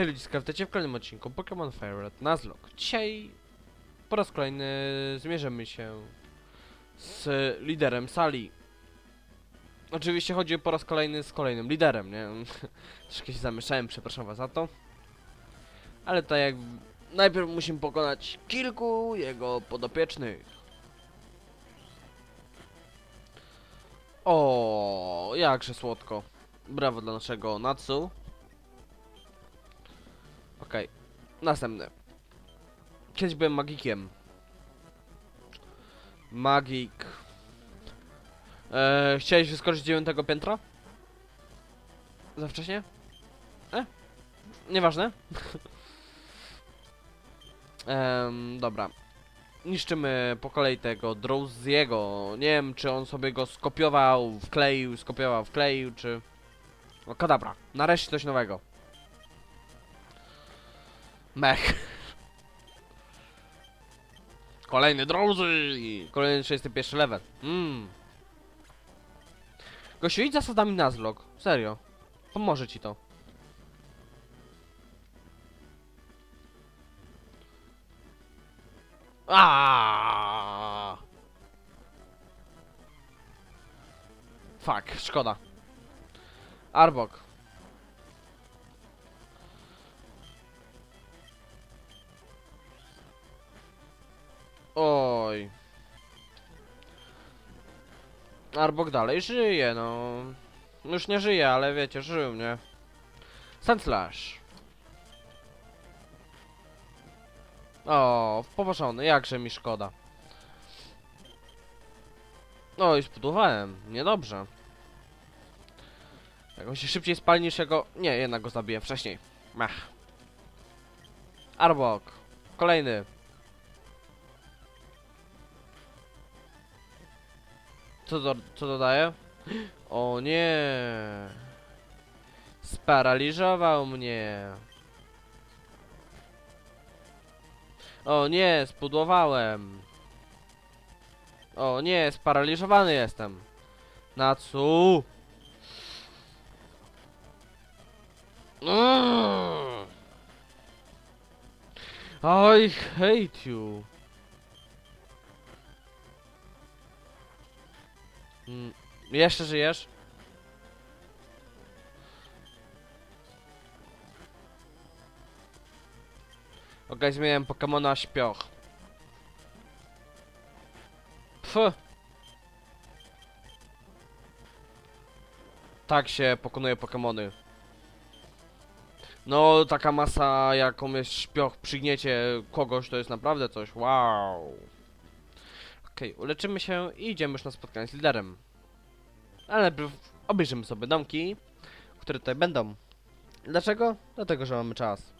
Hej ludziska, witajcie w kolejnym odcinku Pokémon Fire Nuzlocke. Dzisiaj po raz kolejny zmierzymy się z liderem sali. Oczywiście chodzi po raz kolejny z kolejnym liderem, nie? Troszkę się zamieszałem, przepraszam was za to. Ale tak jak najpierw musimy pokonać kilku jego podopiecznych. O, jakże słodko. Brawo dla naszego Natsu. Okej. Następny. Kiedyś byłem magikiem. Magik. Eee, chciałeś wyskoczyć z dziewiątego piętra? Za wcześnie? E? Nieważne. Ehm, dobra. Niszczymy po kolei tego Drowsiego. Nie wiem, czy on sobie go skopiował, wkleił, skopiował, wkleił, czy... O, kadabra. Nareszcie coś nowego. Mech. Kolejny Drowsy! Kolejny 31 level. Mmm. Gościu, idź zasadami Nuzlocke. Serio. Pomoże ci to. Aaaa! Fuck, szkoda. Arbok. Oj. Arbok dalej żyje, no. Już nie żyje, ale wiecie, żył, nie? Sandslash. O, poważony, jakże mi szkoda. O, i spudowałem. Niedobrze. Jak on się szybciej spali niż jego... Nie, jednak go zabiję wcześniej. Mach. Arbok. Kolejny. Co, do, co dodaje? O nie. Sparaliżował mnie. O nie, spudłowałem. O nie, sparaliżowany jestem. Natsu. Mm. I hate you. Mm, jeszcze żyjesz? Okej, zmieniłem Pokemona śpioch. Pf. Tak się pokonuje Pokemony. No, taka masa, jaką jest śpioch, przygniecie kogoś, to jest naprawdę coś. Wow. Okej, uleczymy się i idziemy już na spotkanie z liderem. Ale najpierw obejrzymy sobie domki, które tutaj będą. Dlaczego? Dlatego, że mamy czas.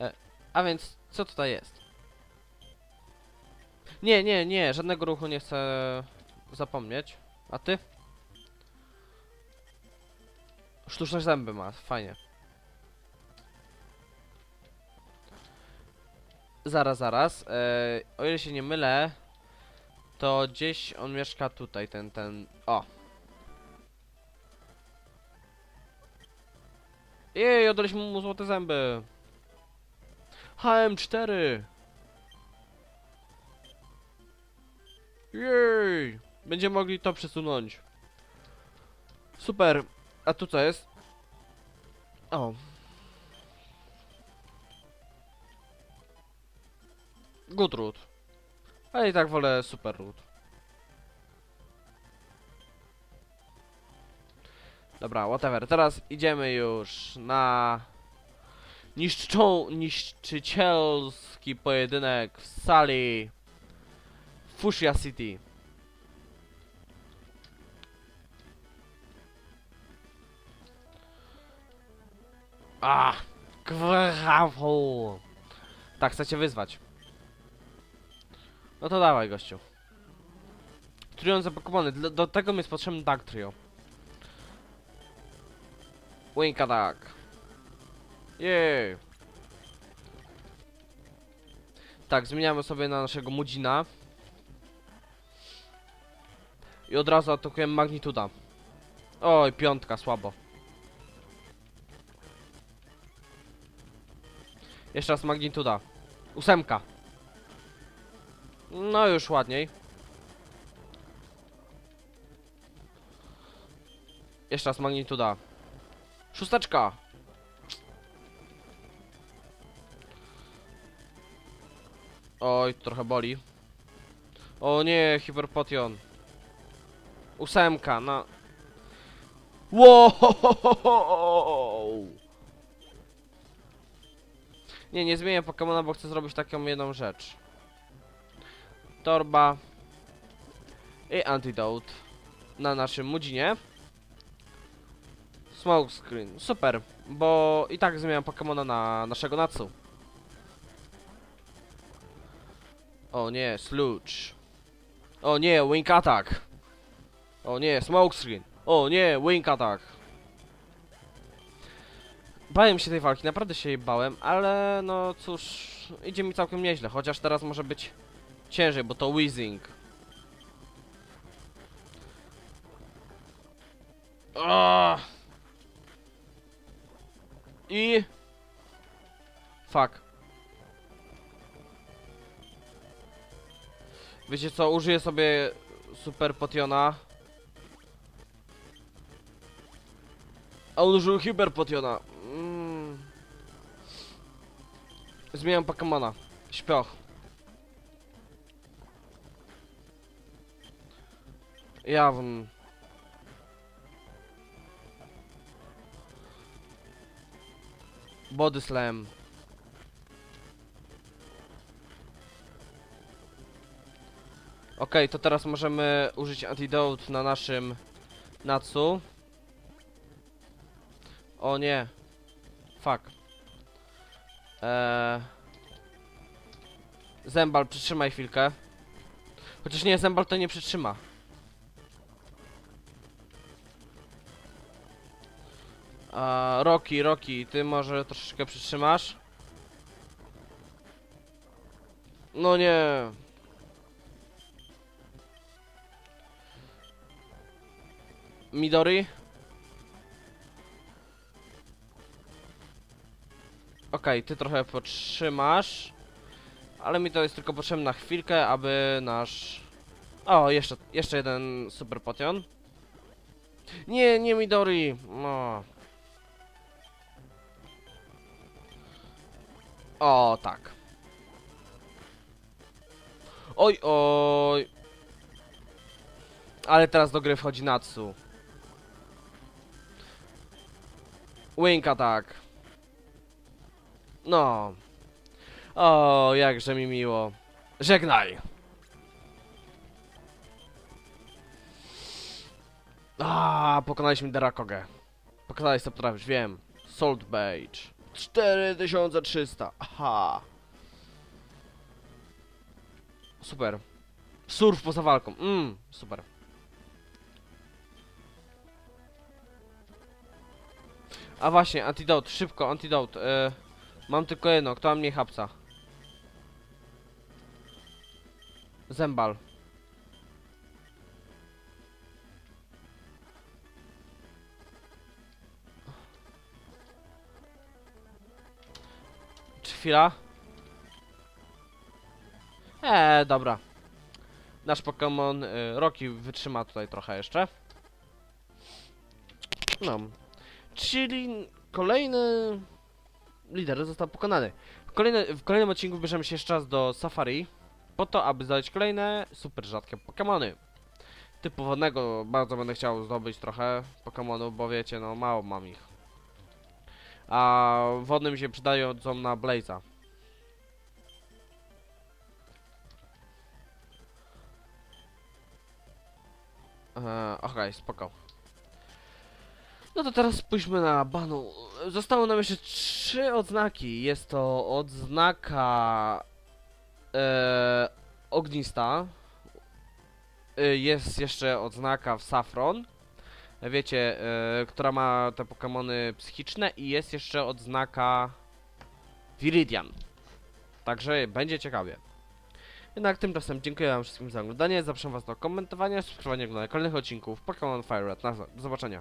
E, a więc, co tutaj jest? Nie, nie, nie, żadnego ruchu nie chcę zapomnieć. A ty? Sztuczne zęby ma, fajnie. Zaraz, zaraz. E, o ile się nie mylę, to gdzieś on mieszka tutaj, ten, ten... O! Jej, oddaliśmy mu złote zęby! HM4! Jej! Będziemy mogli to przesunąć. Super! A tu co jest? O. Good root. Ale i tak wolę super root. Dobra, whatever. Teraz idziemy już na niszczą, niszczycielski pojedynek w sali Fushia City. A, kwafu. Tak, chcecie wyzwać. No to dawaj, gościu. Trion zapakowany. Do, do tego mi jest potrzebny Dark Trio. Winka Dark. Jej. Tak, zmieniamy sobie na naszego Mudzina. I od razu atakujemy Magnituda. Oj, piątka, słabo. Jeszcze raz Magnituda. Ósemka. No już ładniej. Jeszcze raz magnituda. Szósteczka. Oj, trochę boli. O nie, hiperpotion. Ósemka, no. Wow! Nie, nie zmienię Pokemona, bo chcę zrobić taką jedną rzecz. Torba i antidote na naszym mudzinie. Smokescreen, super, bo i tak zmieniam Pokemona na naszego Natsu. O nie, Sludge. O nie, Wing Attack. O nie, Smokescreen. O nie, Wing Attack. Bałem się tej walki, naprawdę się jej bałem, ale no cóż, idzie mi całkiem nieźle, chociaż teraz może być ciężej, bo to Weezing. Ah. I... Fuck. Wiecie co, użyję sobie super potiona. A on użył hiper potiona. Mm. Zmieniam Pokemona. Śpioch. Jawn. Body Slam. Okej, to teraz możemy użyć antidote na naszym Natsu. O nie. Fuck. Eee... Zembal, przytrzymaj chwilkę. Chociaż nie, Zembal to nie przytrzyma. A, Rocky, Rocky, ty może troszeczkę przytrzymasz? No nie. Midori? Okej, ty trochę potrzymasz. Ale mi to jest tylko potrzebne na chwilkę, aby nasz... O, jeszcze, jeszcze jeden super potion. Nie, nie Midori. No. O, tak. Oj, oj. Ale teraz do gry wchodzi Natsu. Wing attack. No. O, jakże mi miło. Żegnaj. A, pokonaliśmy Derakogę. Pokazałeś co potrafisz, wiem. Salt Beige. 4300. Aha. Super. Surf poza walką. Mmm, super. A właśnie, antidote, szybko, antidote. E, mam tylko jedno, kto ma mniej hapsa? Zembal. Chwila? Eee, dobra. Nasz Pokémon y, Rocky wytrzyma tutaj trochę jeszcze. No. Czyli kolejny lider został pokonany. W, kolejne, w kolejnym odcinku bierzemy się jeszcze raz do Safari po to, aby zdać kolejne super rzadkie Pokémony. Typu wodnego bardzo będę chciał zdobyć trochę Pokémonów, bo wiecie, no mało mam ich. A wodnym się przydają na Blaze'a. Eee, Okej, spoko. No to teraz spójrzmy na banu. Zostały nam jeszcze trzy odznaki. Jest to odznaka e, ognista. E, jest jeszcze odznaka w Saffron. Wiecie, e, która ma te Pokémony psychiczne i jest jeszcze odznaka Viridian. Także będzie ciekawie. Jednak tymczasem dziękuję wam wszystkim za oglądanie. Zapraszam was do komentowania, subskrybowania oglądania kolejnych odcinków Pokémon Fire Red. Do zobaczenia.